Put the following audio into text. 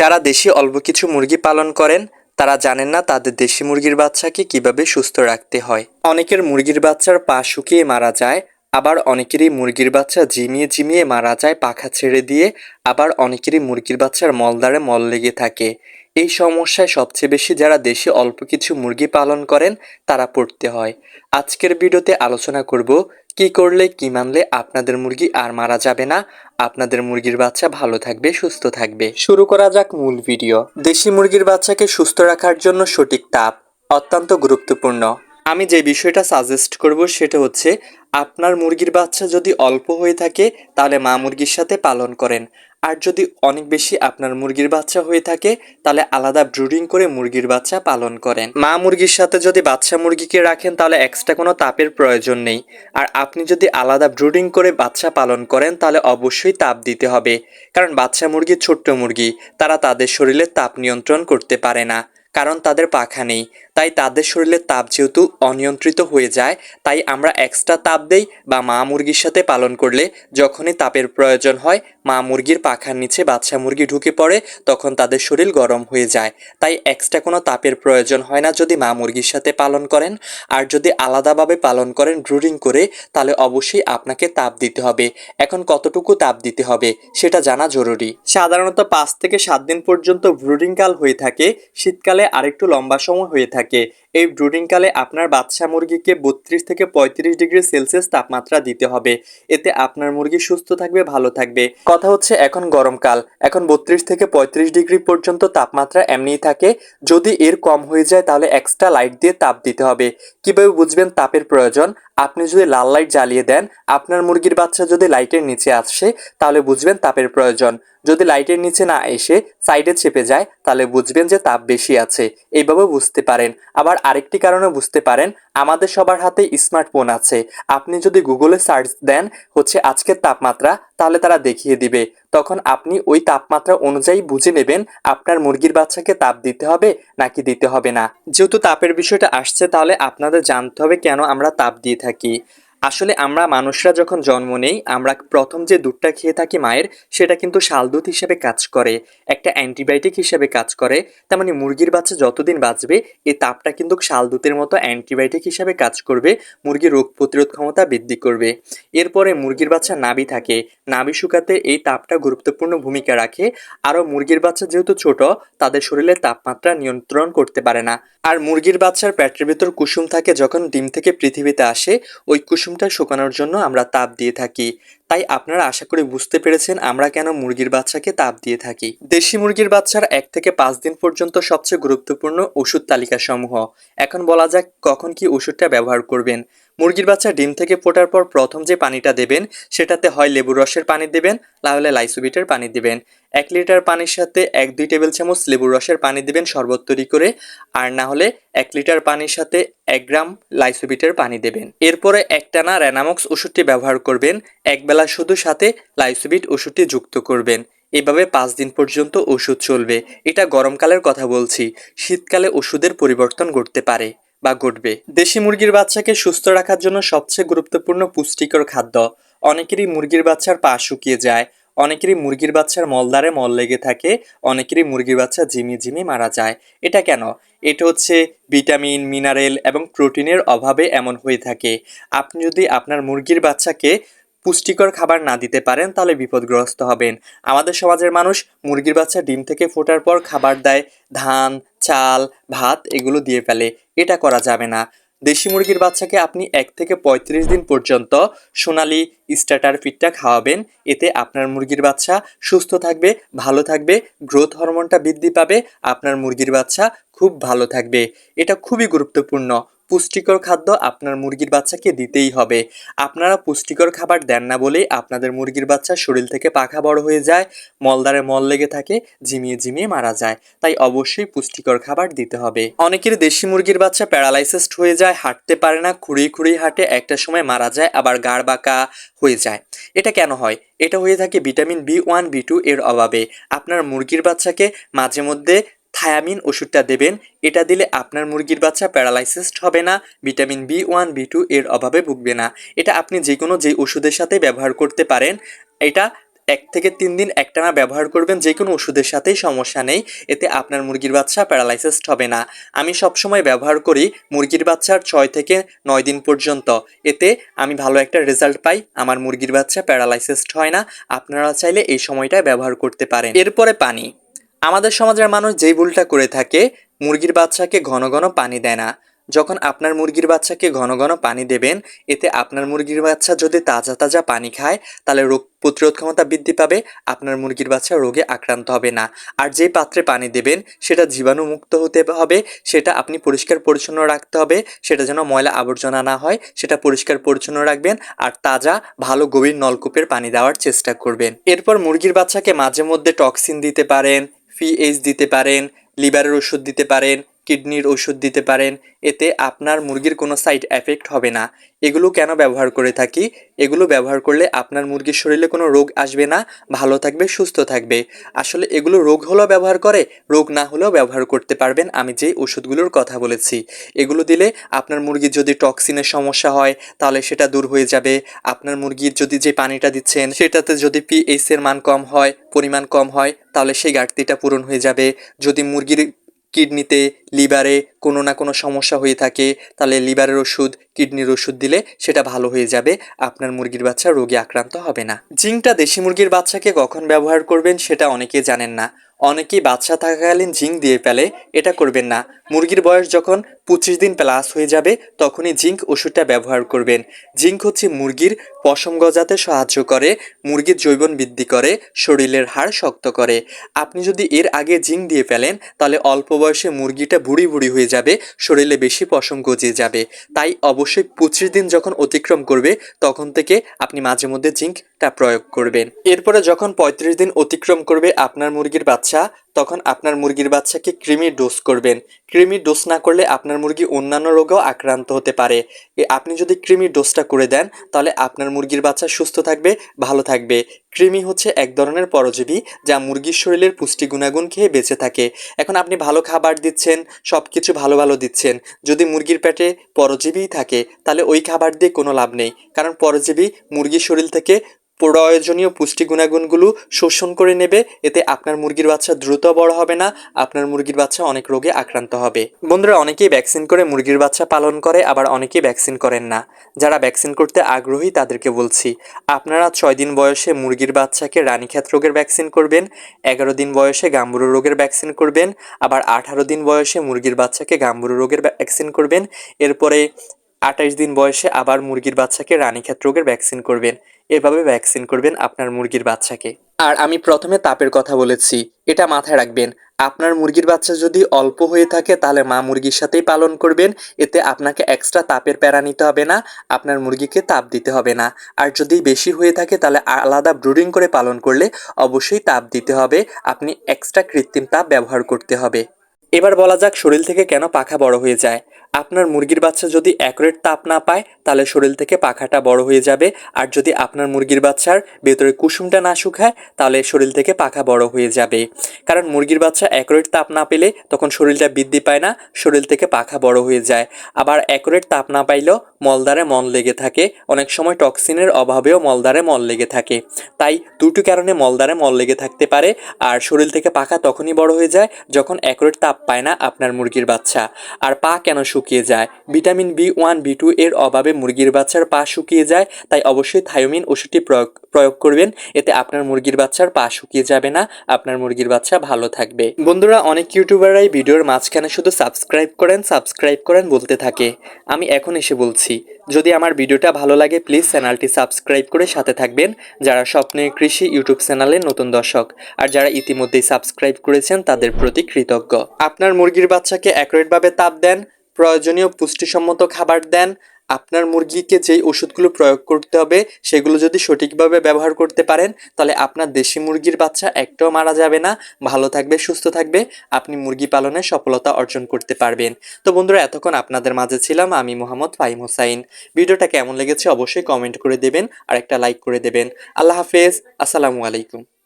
যারা দেশি অল্প কিছু মুরগি পালন করেন, তারা জানেন না তাদের দেশি মুরগির বাচ্চাকে কীভাবে সুস্থ রাখতে হয়। অনেকের মুরগির বাচ্চার পা শুকিয়ে মারা যায়, আবার অনেকেরই মুরগির বাচ্চা ঝিমিয়ে ঝিমিয়ে মারা যায় পাখা ছেড়ে দিয়ে, আবার অনেকেরই মুরগির বাচ্চার মলদারে মল লেগে থাকে। এই সমস্যায় সবচেয়ে বেশি যারা দেশে অল্প কিছু মুরগি পালন করেন, তারা পড়তে হয়। আজকের ভিডিওতে আলোচনা করব কি করলে, কি মানলে আপনাদের মুরগি আর মারা যাবে না? আপনাদের মুরগির বাচ্চা ভালো থাকবে, সুস্থ থাকবে। শুরু করা যাক মূল ভিডিও। দেশি মুরগির বাচ্চাকে সুস্থ রাখার জন্য সঠিক তাপ অত্যন্ত গুরুত্বপূর্ণ। আমি যে বিষয়টা সাজেস্ট করব সেটা হচ্ছে, আপনার মুরগির বাচ্চা যদি অল্প হয়ে থাকে, তাহলে মা মুরগির সাথে পালন করেন। আর যদি অনেক বেশি আপনার মুরগির বাচ্চা হয়ে থাকে, তাহলে আলাদা ব্রুডিং করে মুরগির বাচ্চা পালন করেন। মা মুরগির সাথে যদি বাচ্চা মুরগিকে রাখেন, তাহলে এক্সট্রা কোনো তাপের প্রয়োজন নেই। আর আপনি যদি আলাদা ব্রুডিং করে বাচ্চা পালন করেন, তাহলে অবশ্যই তাপ দিতে হবে। কারণ বাচ্চা মুরগি ছোট্ট মুরগি, তারা তাদের শরীরে তাপ নিয়ন্ত্রণ করতে পারে না, কারণ তাদের পাখা নেই। তাই তাদের শরীরের তাপ যেহেতু অনিয়ন্ত্রিত হয়ে যায়, তাই আমরা এক্সট্রা তাপ দেই বা মা মুরগির সাথে পালন করলে যখনই তাপের প্রয়োজন হয়, মা মুরগির পাখার নিচে বাচ্চা মুরগি ঢুকে পড়ে, তখন তাদের শরীর গরম হয়ে যায়। তাই এক্সট্রা কোনো তাপের প্রয়োজন হয় না যদি মা মুরগির সাথে পালন করেন। আর যদি আলাদাভাবে পালন করেন ব্রুডিং করে, তাহলে অবশ্যই আপনাকে তাপ দিতে হবে। এখন কতটুকু তাপ দিতে হবে, সেটা জানা জরুরি। সাধারণত পাঁচ থেকে সাত দিন পর্যন্ত ব্রুডিং কাল হয়ে থাকে, শীতকালে আরেকটু লম্বা সময় হয়ে থাকে। এই ব্রুডিংকালে আপনার বাচ্চা মুরগিকে বত্রিশ থেকে পঁয়ত্রিশ ডিগ্রি সেলসিয়াস তাপমাত্রা দিতে হবে। এতে আপনার মুরগি সুস্থ থাকবে, ভালো থাকবে। কথা হচ্ছে এখন গরমকাল। এখন বত্রিশ থেকে পঁয়ত্রিশ ডিগ্রি পর্যন্ত তাপমাত্রা এমনিই থাকে। যদি এর কম হয়ে যায় তাহলে এক্সট্রা লাইট দিয়ে তাপ দিতে হবে। কীভাবে বুঝবেন তাপের প্রয়োজন? আপনি যদি লাল লাইট জ্বালিয়ে দেন, আপনার মুরগির বাচ্চা যদি লাইটের নিচে আসে, তাহলে বুঝবেন তাপের প্রয়োজন। যদি লাইটের নিচে না এসে সাইডে চেপে যায়, তাহলে বুঝবেন যে তাপ বেশি আছে। এইভাবে বুঝতে পারেন। আবার আরেকটি কারণে বুঝতে পারেন, আমাদের সবার হাতে স্মার্টফোন আছে। আপনি যদি গুগলে সার্চ দেন হচ্ছে আজকের তাপমাত্রা, তাহলে তারা দেখিয়ে দিবে। তখন আপনি ওই তাপমাত্রা অনুযায়ী বুঝে নেবেন আপনার মুরগির বাচ্চাকে তাপ দিতে হবে নাকি দিতে হবে না। যেহেতু তাপের বিষয়টা আসছে, তাহলে আপনাদের জানতে হবে কেন আমরা তাপ দিয়ে থাকি। আসলে আমরা মানুষরা যখন জন্ম নেই, আমরা প্রথম যে দুধটা খেয়ে থাকি মায়ের, সেটা কিন্তু শাল দুধ হিসেবে কাজ করে, একটা অ্যান্টিবায়োটিক হিসেবে কাজ করে। তেমনি মুরগির বাচ্চা যতদিন বাঁচবে এই তাপটা কিন্তু শাল দুধের মতো অ্যান্টিবায়োটিক হিসেবে কাজ করবে, মুরগির রোগ প্রতিরোধ ক্ষমতা বৃদ্ধি করবে। এরপরে মুরগির বাচ্চা নাভি থাকে, নাভি শুকাতে এই তাপটা গুরুত্বপূর্ণ ভূমিকা রাখে। আরও মুরগির বাচ্চা যেহেতু ছোট, তাদের শরীরে তাপমাত্রা নিয়ন্ত্রণ করতে পারে না। আর মুরগির বাচ্চার পেটের ভেতর কুসুম থাকে যখন ডিম থেকে পৃথিবীতে আসে, ওই কুসুমটা শুকানোর জন্য আমরা তাপ দিয়ে থাকি। তাই আপনারা আশা করি বুঝতে পেরেছেন আমরা কেন মুরগির বাচ্চাকে তাপ দিয়ে থাকি। দেশি মুরগির বাচ্চার এক থেকে পাঁচ দিন পর্যন্ত সবচেয়ে গুরুত্বপূর্ণ ওষুধ তালিকা সমূহ এখন বলা যাক কখন কি ওষুধটা ব্যবহার করবেন। মুরগির বাচ্চা ডিম থেকে ফোটার পর প্রথম যে পানিটা দেবেন, সেটাতে হয় লেবুর রসের পানি দেবেন না হলে লাইসোবিটের পানি দিবেন। এক লিটার পানির সাথে এক দুই টেবিল চামচ লেবুর রসের পানি দিবেন শরবত তৈরি করে, আর না হলে এক লিটার পানির সাথে এক গ্রাম লাইসোবিটের পানি দেবেন। এরপরে একটানা র্যানামক্স ওষুধটি ব্যবহার করবেন একবেলা শুধু সাথে লাইসোবিট ওষুধটি যুক্ত করবেন। এভাবে পাঁচ দিন পর্যন্ত ওষুধ চলবে। এটা গরমকালের কথা বলছি। শীতকালে ওষুধের পরিবর্তন ঘটতে পারে বা ঘটবে। দেশি মুরগির বাচ্চাকে সুস্থ রাখার জন্য সবচেয়ে গুরুত্বপূর্ণ পুষ্টিকর খাদ্য। অনেকেরই মুরগির বাচ্চার পা শুকিয়ে যায়। অনেকেরই মুরগির বাচ্চার মলদারে মল লেগে থাকে। অনেকেরই মুরগির বাচ্চা ঝিমি ঝিমি মারা যায়। এটা কেন? এটা হচ্ছে ভিটামিন, মিনারেল এবং প্রোটিনের অভাবে এমন হয়ে থাকে। আপনি যদি আপনার মুরগির বাচ্চাকে পুষ্টিকর খাবার না দিতে পারেন, তাহলে বিপদগ্রস্ত হবেন। আমাদের সমাজের মানুষ মুরগির বাচ্চা ডিম থেকে ফোটার পর খাবার দেয়, ধান, চাল, ভাত এগুলো দিয়ে ফেলে। এটা করা যাবে না। দেশি মুরগির বাচ্চাকে আপনি এক থেকে পঁয়ত্রিশ দিন পর্যন্ত সোনালি স্টার্টার ফিডটা খাওয়াবেন। এতে আপনার মুরগির বাচ্চা সুস্থ থাকবে, ভালো থাকবে, গ্রোথ হরমোনটা বৃদ্ধি পাবে, আপনার মুরগির বাচ্চা খুব ভালো থাকবে। এটা খুবই গুরুত্বপূর্ণ। পুষ্টিকর খাদ্য আপনার মুরগির বাচ্চাকে দিতেই হবে। আপনারা পুষ্টিকর খাবার দেন না বলেই আপনাদের মুরগির বাচ্চা শরীর থেকে পাখা বড় হয়ে যায় মলদারে মল লেগে থাকে, ঝিমিয়ে ঝিমিয়ে মারা যায়। তাই অবশ্যই পুষ্টিকর খাবার দিতে হবে। অনেকের দেশি মুরগির বাচ্চা প্যারালাইসিসড হয়ে যায়, হাঁটতে পারে না, খুঁড়িয়ে খুঁড়িয়ে হাঁটে, একটা সময় মারা যায়, আবার গাড় বাঁকা হয়ে যায়। এটা কেন হয়? এটা হয়ে থাকে vitamin B one, B two এর অভাবে। আপনার মুরগির বাচ্চাকে মাঝে মধ্যে থায়ামিন ওষুধটা দেবেন। এটা দিলে আপনার মুরগির বাচ্চা প্যারালাইসিসড হবে না, vitamin B one, B two এর অভাবে ভুগবে না। এটা আপনি যে কোনো যে ওষুধের সাথে ব্যবহার করতে পারেন, এটা এক থেকে তিন দিন একটানা ব্যবহার করবেন যে কোনো ওষুধের সাথেই সমস্যা নেই। এতে আপনার মুরগির বাচ্চা প্যারালাইসিসড হবে না। আমি সবসময় ব্যবহার করি মুরগির বাচ্চার ছয় থেকে নয় দিন পর্যন্ত। এতে আমি ভালো একটা রেজাল্ট পাই, আমার মুরগির বাচ্চা প্যারালাইসিসড হয় না। আপনারা চাইলে এই সময়টা ব্যবহার করতে পারেন। এরপরে পানি। আমাদের সমাজের মানুষ যেই ভুলটা করে থাকে, মুরগির বাচ্চাকে ঘন ঘন পানি দেয় না। যখন আপনার মুরগির বাচ্চাকে ঘন ঘন পানি দেবেন, এতে আপনার মুরগির বাচ্চা যদি তাজা তাজা পানি খায়, তাহলে রোগ প্রতিরোধ ক্ষমতা বৃদ্ধি পাবে, আপনার মুরগির বাচ্চা রোগে আক্রান্ত হবে না। আর যে পাত্রে পানি দেবেন, সেটা জীবাণুমুক্ত হতে হবে, সেটা আপনি পরিষ্কার পরিচ্ছন্ন রাখতে হবে, সেটা যেন ময়লা আবর্জনা না হয়, সেটা পরিষ্কার পরিচ্ছন্ন রাখবেন, আর তাজা, ভালো গভীর নলকূপের পানি দেওয়ার চেষ্টা করবেন। এরপর মুরগির বাচ্চাকে মাঝে মধ্যে টক্সিন দিতে পারেন পিএইচ দিতে পারেন লিভারের ওষুধ দিতে পারেন কিডনির ওষুধ দিতে পারেন, এতে আপনার মুরগির কোনো সাইড এফেক্ট হবে না। এগুলো কেন ব্যবহার করে থাকি? এগুলো ব্যবহার করলে আপনার মুরগির শরীরে কোনো রোগ আসবে না, ভালো থাকবে, সুস্থ থাকবে। আসলে এগুলো রোগ হলেও ব্যবহার করে, রোগ না হলেও ব্যবহার করতে পারবেন, আমি যে ওষুধগুলোর কথা বলেছি। এগুলো দিলে আপনার মুরগির যদি টক্সিনের সমস্যা হয়, তাহলে সেটা দূর হয়ে যাবে। আপনার মুরগির যদি যে পানিটা দিচ্ছেন, সেটাতে যদি পিএইচ এর মান কম হয়, পরিমাণ কম হয়, তাহলে সেই ঘাটতিটা পূরণ হয়ে যাবে। যদি মুরগির কিডনিতে লিভারে কোনো না কোনো সমস্যা হয়ে থাকে, তাহলে লিভারের ওষুধ কিডনির ওষুধ দিলে সেটা ভালো হয়ে যাবে, আপনার মুরগির বাচ্চা রোগে আক্রান্ত হবে না। জিঙ্কটা দেশি মুরগির বাচ্চাকে কখন ব্যবহার করবেন সেটা অনেকেই জানেন না। অনেকেই বাচ্চা থাকাকালীন জিঙ্ক দিয়ে ফেলে, এটা করবেন না। মুরগির বয়স যখন পঁচিশ দিন প্লাস হয়ে যাবে, তখনই জিঙ্ক ওষুধটা ব্যবহার করবেন। জিঙ্ক হচ্ছে মুরগির পশম গজাতে সাহায্য করে, মুরগির জৈবন বৃদ্ধি করে, শরীরের হাড় শক্ত করে। আপনি যদি এর আগে জিঙ্ক দিয়ে ফেলেন, তাহলে অল্প বয়সে মুরগিটা বুড়ি বুড়ি হয়ে যাবে। শরীরে বেশি পশম গজিয়ে যাবে। তাই অবশ্যই পঁচিশ দিন যখন অতিক্রম করবে, তখন থেকে আপনি মাঝে মধ্যে জিঙ্কটা প্রয়োগ করবেন। এরপরে যখন পঁয়ত্রিশ দিন অতিক্রম করবে আপনার মুরগির বাচ্চা তখন আপনার মুরগির বাচ্চাকে কৃমি ডোজ করবেন। কৃমি ডোজ না করলে আপনার মুরগি অন্যান্য রোগেও আক্রান্ত হতে পারে। আপনি যদি কৃমি ডোজটা করে দেন, তাহলে আপনার মুরগির বাচ্চা সুস্থ থাকবে, ভালো থাকবে। কৃমি হচ্ছে এক ধরনের পরজীবী যা মুরগির শরীরের পুষ্টি গুণাগুণ খেয়ে বেঁচে থাকে। এখন আপনি ভালো খাবার দিচ্ছেন সব কিছু ভালো ভালো দিচ্ছেন। যদি মুরগির পেটে পরজীবীই থাকে, তাহলে ওই খাবার দিয়ে কোনো লাভ নেই। কারণ পরজীবী মুরগির শরীর থেকে প্রয়োজনীয় পুষ্টি গুণাগুণগুলো শোষণ করে নেবে। এতে আপনার মুরগির বাচ্চা দ্রুত বড় হবে না, আপনার মুরগির বাচ্চা অনেক রোগে আক্রান্ত হবে। বন্ধুরা, অনেকেই ভ্যাকসিন করে মুরগির বাচ্চা পালন করে, আবার অনেকেই ভ্যাকসিন করেন না। যারা ভ্যাকসিন করতে আগ্রহী, তাদেরকে বলছি, আপনারা ছয় দিন বয়সে মুরগির বাচ্চাকে রানীক্ষেত রোগের ভ্যাকসিন করবেন, এগারো দিন বয়সে গাম্বুরু রোগের ভ্যাকসিন করবেন, আবার আঠারো দিন বয়সে মুরগির বাচ্চাকে গাম্বুরু রোগের ভ্যাকসিন করবেন। এরপরে আঠাইশ দিন বয়সে আবার মুরগির বাচ্চাকে রানীক্ষেত রোগের ভ্যাকসিন করবেন। এভাবে ভ্যাকসিন করবেন আপনার মুরগির বাচ্চাকে। আর আমি প্রথমে তাপের কথা বলেছি, এটা মাথায় রাখবেন। আপনার মুরগির বাচ্চা যদি অল্প হয়ে থাকে, তাহলে মা মুরগির সাথেই পালন করবেন। এতে আপনাকে এক্সট্রা তাপের প্যারা নিতে হবে না, আপনার মুরগিকে তাপ দিতে হবে না। আর যদি বেশি হয়ে থাকে, তাহলে আলাদা ব্রুডিং করে পালন করলে অবশ্যই তাপ দিতে হবে। আপনি এক্সট্রা কৃত্রিম তাপ ব্যবহার করতে হবে। এবার বলা যাক শরীর থেকে কেন পাখা বড় হয়ে যায়। আপনার মুরগির বাচ্চা যদি অ্যাকুরেট তাপ না পায়, তাহলে শরীর থেকে পাখাটা বড় হয়ে যাবে। আর যদি আপনার মুরগির বাচ্চার ভেতরে কুসুমটা না শুকায়, তাহলে শরীর থেকে পাখা বড় হয়ে যাবে। কারণ মুরগির বাচ্চা অ্যাকুরেট তাপ না পেলে তখন শরীরটা বৃদ্ধি পায় না, শরীর থেকে পাখা বড় হয়ে যায়। আবার অ্যাকুরেট তাপ না পাইলেও মলদারে মল লেগে থাকে। অনেক সময় টক্সিনের অভাবেও মলদারে মল লেগে থাকে। তাই দুটি কারণে মলদারে মল লেগে থাকতে পারে। আর শরীর থেকে পাখা তখনই বড় হয়ে যায় যখন অ্যাকুরেট তাপ পায় না আপনার মুরগির বাচ্চা। আর পা কেন শুকিয়ে যায়? Vitamin B one, B two এর অভাবে মুরগির বাচ্চার পা শুকিয়ে যায়। তাই অবশ্যই থায়োমিন ওষুধটি প্রয়োগ প্রয়োগ করবেন। এতে আপনার মুরগির বাচ্চার পা শুকিয়ে যাবে না, আপনার মুরগির বাচ্চা ভালো থাকবে। বন্ধুরা, অনেক ইউটিউবাররাই ভিডিওর মাঝখানে শুধু সাবস্ক্রাইব করেন সাবস্ক্রাইব করেন বলতে থাকে। আমি এখন এসে বলছি। যদি আমার ভিডিওটা ভালো লাগে প্লিজ চ্যানেলটি সাবস্ক্রাইব করে সাথে থাকবেন। যারা স্বপ্নের কৃষি ইউটিউব চ্যানেলের নতুন দর্শক আর যারা ইতিমধ্যেই সাবস্ক্রাইব করেছেন, তাদের প্রতি কৃতজ্ঞ। আপনার মুরগির বাচ্চাকে অ্যাকুরেটভাবে তাপ দেন, প্রয়োজনীয় পুষ্টিসম্মত খাবার দেন আপনার মুরগিকে যেই ওষুধগুলো প্রয়োগ করতে হবে, সেগুলো যদি সঠিকভাবে ব্যবহার করতে পারেন, তাহলে আপনার দেশি মুরগির বাচ্চা একটাও মারা যাবে না। ভালো থাকবে, সুস্থ থাকবে, আপনি মুরগি পালনে সফলতা অর্জন করতে পারবেন। তো বন্ধুরা, এতক্ষণ আপনাদের মাঝে ছিলাম আমি মোহাম্মদ ফাহিম হোসাইন। ভিডিওটা কেমন লেগেছে অবশ্যই কমেন্ট করে দেবেন, আর একটা লাইক করে দেবেন। আল্লাহ হাফেজ, আসসালামু আলাইকুম।